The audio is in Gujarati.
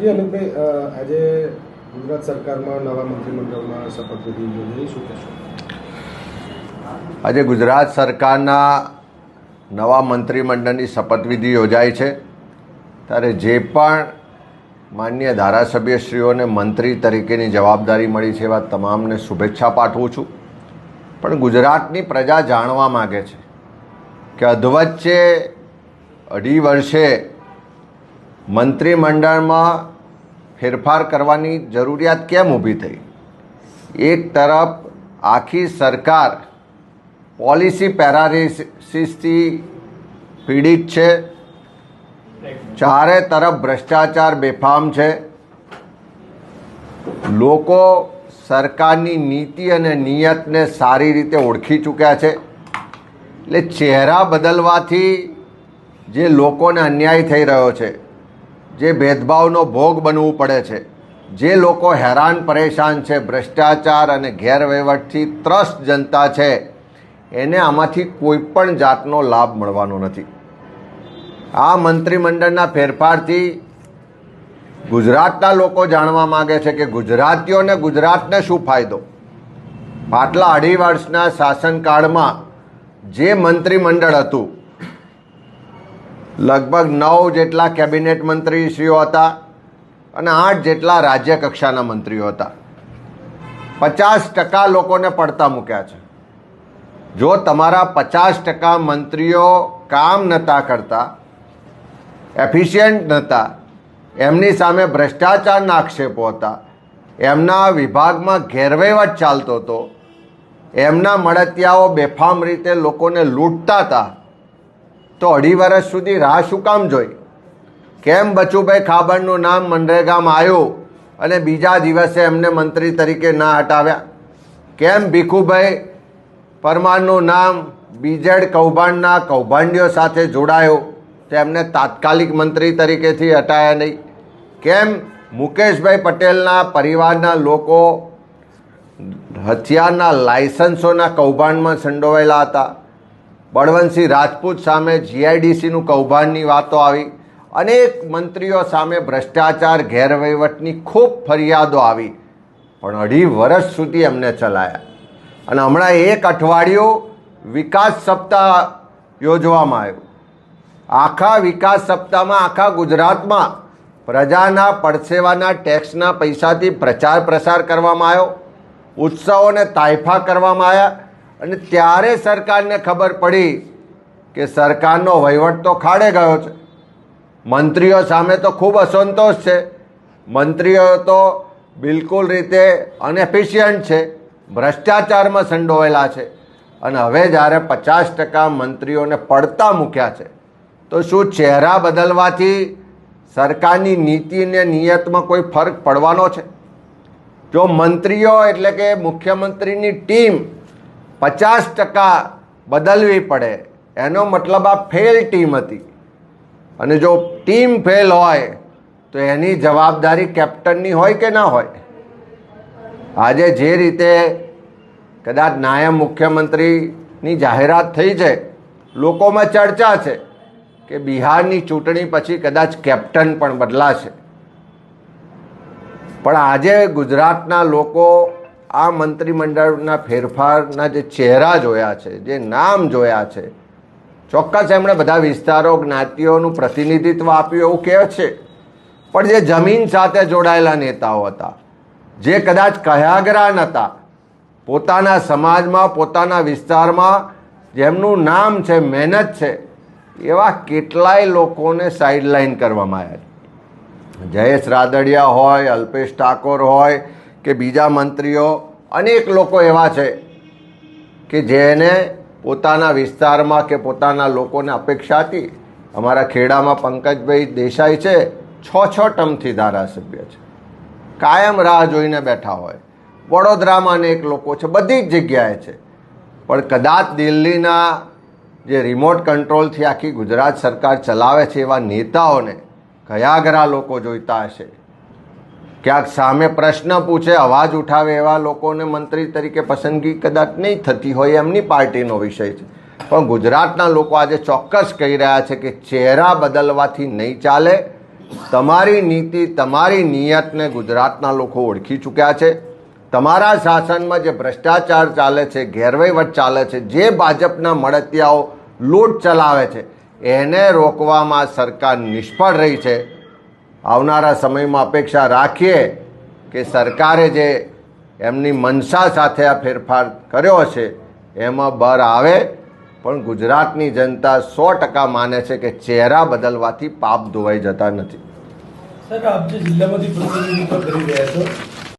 જી અમિતભાઈ આજે ગુજરાત સરકારમાં, નવા મંત્રીમંડળમાં શપથવિધિ યોજાઈ શું કહેશો? આજે ગુજરાત સરકારના નવા મંત્રીમંડળની શપથવિધિ યોજાય છે. ત્યારે જે પણ માન્ય ધારાસભ્યશ્રીઓને મંત્રી તરીકેની જવાબદારી મળી છે, એવા તમામને શુભેચ્છા પાઠવું છું. પણ ગુજરાતની પ્રજા જાણવા માગે છે કે અધવચ્ચે અઢી વર્ષે મંત્રીમંડળમાં ફેરફાર કરવાની જરૂરિયાત કેમ ઊભી થઈ? એક તરફ, આખી સરકાર પોલિસી પેરાલિસિસથી પીડિત છે. ચારે તરફ ભ્રષ્ટાચાર બેફામ છે. લોકો સરકારની નીતિ અને નિયતને સારી રીતે ઓળખી ચૂક્યા છે. એટલે ચહેરા બદલવાથી જે લોકોને અન્યાય થઈ રહ્યો છે જે ભેદભાવનો ભોગ બનવું પડે છે. જે લોકો હેરાન પરેશાન છે, ભ્રષ્ટાચાર અને ગેરવહીવટથી ત્રસ્ત જનતા છે, એને આમાંથી કોઈ પણ જાતનો લાભ મળવાનો નથી. આ મંત્રીમંડળના ફેરફારથી ગુજરાતના લોકો જાણવા માગે છે કે ગુજરાતીઓને ગુજરાતને શું ફાયદો? પાટલા અઢી વર્ષના શાસનકાળમાં જે મંત્રીમંડળ હતું લગભગ નવ જેટલા કેબિનેટ મંત્રીશ્રીઓ હતા અને આઠ જેટલા રાજ્ય કક્ષાના મંત્રીઓ હતા. પચાસ ટકા લોકોને પડતા મૂક્યા છે. જો તમારા પચાસ ટકા મંત્રીઓ કામ નહોતા કરતા, એફિશિયન્ટ નહોતા એમની સામે ભ્રષ્ટાચારના આક્ષેપો હતા, એમના વિભાગમાં ગેરવહીવટ ચાલતો હતો, એમના મળતિયાઓ બેફામ રીતે લોકોને લૂંટતા હતા તો અઢી વર્ષ સુધી રાહ શું કામ જોઈ? કેમ બચુભાઈ ખાબડનું નામ મનરેગામાં આવ્યું અને બીજા દિવસે એમને મંત્રી તરીકે ના હટાવ્યા? કેમ ભીખુભાઈ પરમારનું નામ બીજેડ કૌભાંડના કૌભાંડીઓ સાથે જોડાયો તેમને તાત્કાલિક મંત્રી તરીકેથી હટાયા નહીં? કેમ મુકેશભાઈ પટેલના પરિવારના લોકો હથિયારના લાયસન્સોના કૌભાંડમાં સંડોવાયેલા હતા? બળવંતસિંહ રાજપૂત સામે જીઆઈડીસીનું કૌભાંડની વાતો આવી. અનેક મંત્રીઓ સામે ભ્રષ્ટાચાર, ગેરવહીવટની ખૂબ ફરિયાદો આવી. પણ અઢી વર્ષ સુધી એમને ચલાયા. અને હમણાં એક અઠવાડિયું વિકાસ સપ્તાહ યોજવામાં આવ્યું. આખા વિકાસ સપ્તાહમાં, આખા ગુજરાતમાં પ્રજાના પડસેવાના ટેક્સના પૈસાથી પ્રચાર પ્રસાર કરવામાં આવ્યો. ઉત્સવોને તાયફા કરવામાં આવ્યા. અને ત્યારે સરકારને ખબર પડી કે સરકારનો વહીવટ તો ખાડે ગયો છે. મંત્રીઓ સામે તો ખૂબ અસંતોષ છે. મંત્રીઓ તો બિલકુલ રીતે અનએફિશિયન્ટ છે, ભ્રષ્ટાચારમાં સંડોવેલા છે અને હવે જ્યારે પચાસ ટકા મંત્રીઓને પડતા મૂક્યા છે, તો શું ચહેરા બદલવાથી સરકારની નીતિ અને નિયતમાં કોઈ ફરક પડવાનો છે? જો મંત્રીઓ એટલે કે મુખ્યમંત્રીની ટીમ પચાસ ટકા બદલવી પડે. એનો મતલબ આ ફેલ ટીમ હતી. અને જો ટીમ ફેલ હોય, તો એની જવાબદારી કેપ્ટનની હોય કે ના હોય? આજે જે રીતે કદાચ નાયબ મુખ્યમંત્રીની જાહેરાત થઈ છે, લોકોમાં ચર્ચા છે કે બિહારની ચૂંટણી પછી કદાચ કેપ્ટન પણ બદલાશે. પણ આજે ગુજરાતના લોકો આ મંત્રીમંડળના ફેરફારના જે ચહેરા જોયા છે, જે નામ જોયા છે, ચોક્કસ એમણે બધા વિસ્તારો જ્ઞાતિઓનું પ્રતિનિધિત્વ આપ્યું એવું કહે છે. પણ જે જમીન સાથે જોડાયેલા નેતાઓ હતા, જે કદાચ કહ્યાગરા નહોતા પોતાના સમાજમાં, પોતાના વિસ્તારમાં જેમનું નામ છે, મહેનત છે, એવા કેટલાય લોકોને સાઇડલાઇન કરવામાં આવ્યા જયેશ રાદડિયા હોય, અલ્પેશ ઠાકોર હોય કે બીજા મંત્રીઓ અનેક લોકો એવા છે કે જેને પોતાના વિસ્તારમાં કે પોતાના લોકોને અપેક્ષા હતી. અમારા ખેડામાં પંકજભાઈ દેસાઈ છે, છ છ ટર્મથી ધારાસભ્ય છે. કાયમ રાહ જોઈને બેઠા હોય. વડોદરામાં અનેક લોકો છે, બધી જ જગ્યાએ છે. પણ કદાચ દિલ્હીના જે રિમોટ કંટ્રોલથી આખી ગુજરાત સરકાર ચલાવે છે એવા નેતાઓને કયાગરા લોકો જોઈતા હશે? ક્યાંક સામે પ્રશ્ન પૂછે, અવાજ ઉઠાવે એવા લોકોને મંત્રી તરીકે પસંદગી કદાચ નહીં થતી હોય એમની પાર્ટીનો વિષય છે. પણ ગુજરાતના લોકો આજે ચોક્કસ કહી રહ્યા છે કે ચહેરા બદલવાથી નહીં ચાલે. તમારી નીતિ, તમારી નિયતને ગુજરાતના લોકો ઓળખી ચૂક્યા છે. તમારા શાસનમાં જે ભ્રષ્ટાચાર ચાલે છે ગેરવહીવટ ચાલે છે, જે ભાજપના મળતિયાઓ લૂંટ ચલાવે છે, એને રોકવામાં સરકાર નિષ્ફળ રહી છે. આવનારા સમયમાં અપેક્ષા રાખીએ કે સરકારે જે એમની મનસા સાથે આ ફેરફાર કર્યો છે એમાં બહાર આવે. પણ ગુજરાતની જનતા સો ટકા માને છે કે ચહેરા બદલવાથી પાપ ધોવાઈ જતા નથી. સર આપ જે જિલ્લામાંથી પ્રતિનિધિત્વ કરી રહ્યા છો